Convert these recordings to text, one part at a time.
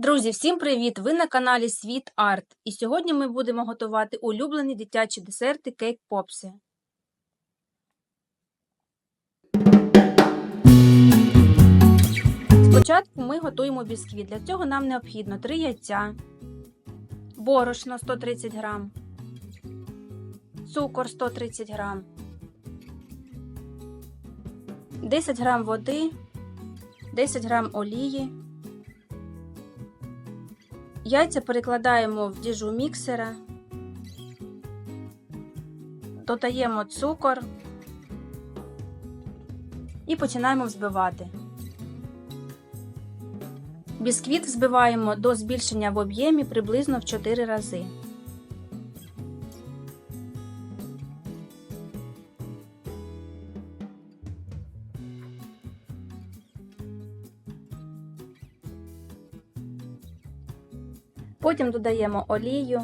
Друзі, всім привіт! Ви на каналі Світ Арт. І сьогодні ми будемо готувати улюблені дитячі десерти кейк попси. Спочатку ми готуємо бісквіт. Для цього нам необхідно 3 яйця, борошно 130 грам, цукор 130 грам, 10 грам води, 10 грам олії. Яйця перекладаємо в діжу міксера, додаємо цукор і починаємо взбивати. Бісквіт взбиваємо до збільшення в об'ємі приблизно в 4 рази. Потім додаємо олію,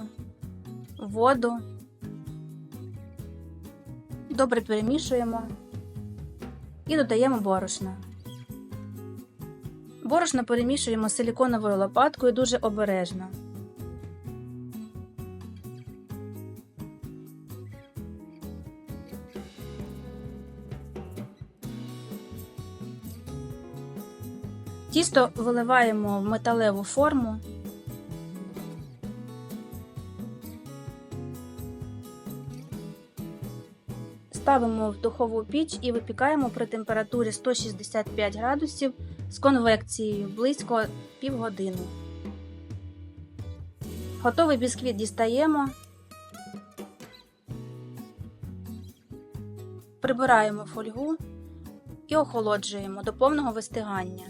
воду, добре перемішуємо і додаємо борошно. Борошно перемішуємо силіконовою лопаткою дуже обережно. Тісто виливаємо в металеву форму. Ставимо в духову піч і випікаємо при температурі 165 градусів з конвекцією близько півгодини. Готовий бісквіт дістаємо, прибираємо фольгу і охолоджуємо до повного вистигання.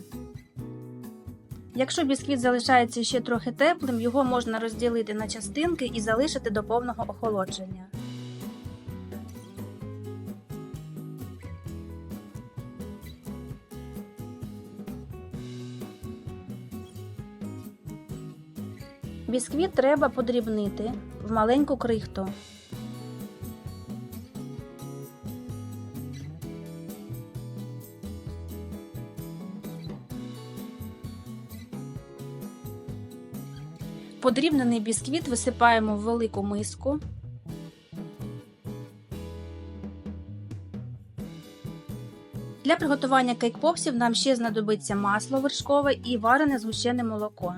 Якщо бісквіт залишається ще трохи теплим, його можна розділити на частинки і залишити до повного охолодження. Бісквіт треба подрібнити в маленьку крихту. Подрібнений бісквіт висипаємо в велику миску. Для приготування кейк-попсів нам ще знадобиться масло вершкове і варене згущене молоко.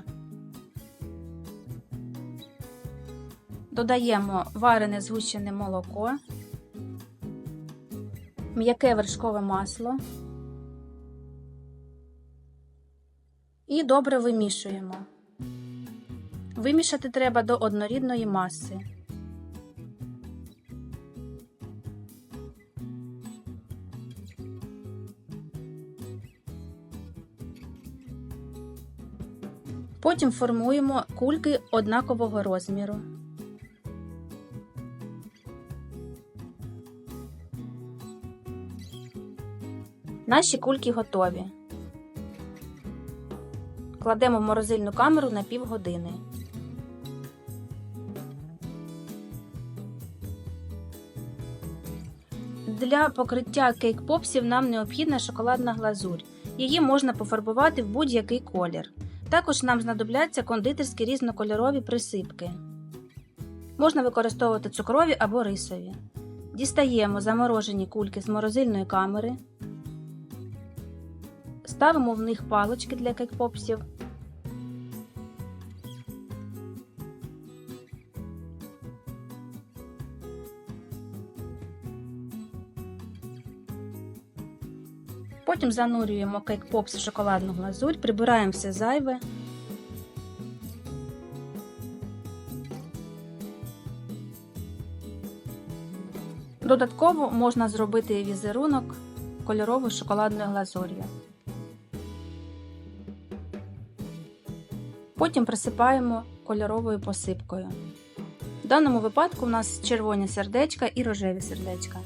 Додаємо варене згущене молоко, м'яке вершкове масло і добре вимішуємо. Вимішати треба до однорідної маси. Потім формуємо кульки однакового розміру. Наші кульки готові. Кладемо в морозильну камеру на півгодини. Для покриття кейк-попсів нам необхідна шоколадна глазурь. Її можна пофарбувати в будь-який колір. Також нам знадобляться кондитерські різнокольорові присипки. Можна використовувати цукрові або рисові. Дістаємо заморожені кульки з морозильної камери. Ставимо в них палочки для кейк-попсів. Потім занурюємо кейк-попс в шоколадну глазурь, прибираємо все зайве. Додатково можна зробити візерунок кольоровою шоколадною глазур'ю. Потім присипаємо кольоровою посипкою. В даному випадку у нас червоні сердечка і рожеві сердечка.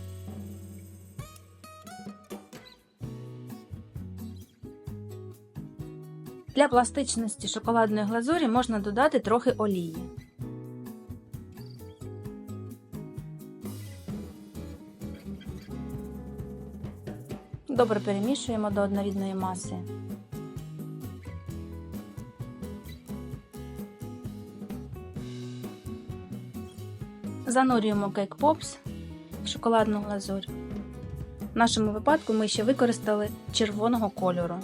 Для пластичності шоколадної глазурі можна додати трохи олії. Добре перемішуємо до однорідної маси. Занурюємо кейк попс в шоколадну глазурь. В нашому випадку ми ще використали червоного кольору.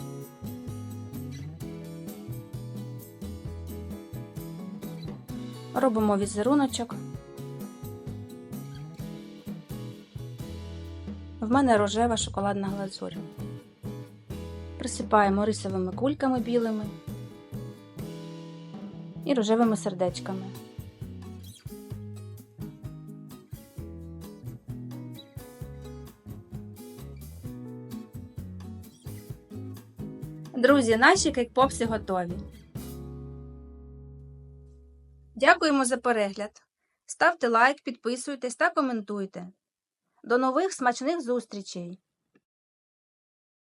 Робимо візеруночок. В мене рожева шоколадна глазурь. Присипаємо рисовими кульками білими і рожевими сердечками. Друзі, наші кейк-попси готові. Дякуємо за перегляд. Ставте лайк, підписуйтесь та коментуйте. До нових смачних зустрічей!